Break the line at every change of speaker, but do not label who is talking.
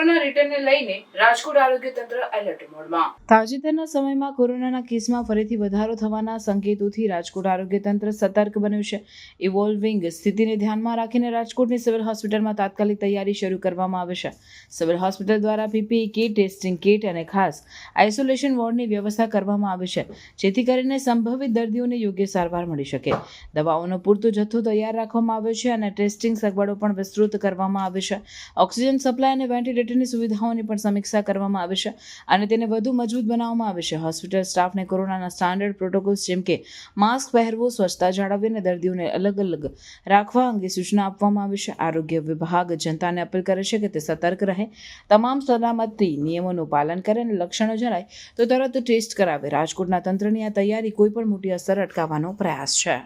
Corona રિટર્નને લઈને રાજકોટ આરોગ્ય તંત્ર એલર્ટ મોડમાં. તાજેતરના સમયમાં કોરોનાના કેસમાં ફરીથી વધારો થવાના સંકેતોથી રાજકોટ આરોગ્ય તંત્ર સતર્ક બન્યું છે. ઇવોલ્વિંગ સ્થિતિને ધ્યાનમાં રાખીને રાજકોટની સિવિલ હોસ્પિટલમાં તાત્કાલિક તૈયારી શરૂ કરવામાં આવી છે. સિવિલ હોસ્પિટલ દ્વારા પીપીઈ કીટ, ટેસ્ટિંગ કીટ અને ખાસ આઇસોલેશન વોર્ડની વ્યવસ્થા કરવામાં આવી છે, જેથી કરીને સંભવિત દર્દીઓને યોગ્ય સારવાર મળી શકે. દવાઓનો પૂરતો જથ્થો તૈયાર રાખવામાં આવ્યો છે અને ટેસ્ટિંગ સગવડો પણ વિસ્તૃત કરવામાં આવી છે. ઓક્સિજન સપ્લાય અને વેન્ટિલેટરની સુવિધાઓની પણ સમીક્ષા કરવામાં આવી છે અને તેને વધુ મજબૂત બનાવવામાં આવી છે. હોસ્પિટલ સ્ટાફને કોરોનાના સ્ટાન્ડર્ડ પ્રોટોકોલ્સ જેમ કે માસ્ક પહેરવું, સ્વચ્છતા જાળવવી અને દર્દીઓને અલગ અલગ રાખવા અંગે સૂચના આપવામાં આવી છે. આરોગ્ય વિભાગ જનતાને અપીલ કરે છે કે તે સતર્ક રહે, તમામ સલામતી નિયમોનું પાલન કરે અને લક્ષણો જણાય તો તરત ટેસ્ટ કરાવે. રાજકોટના તંત્રની આ તૈયારી કોઈ પણ મોટી અસર અટકાવવાનો પ્રયાસ છે.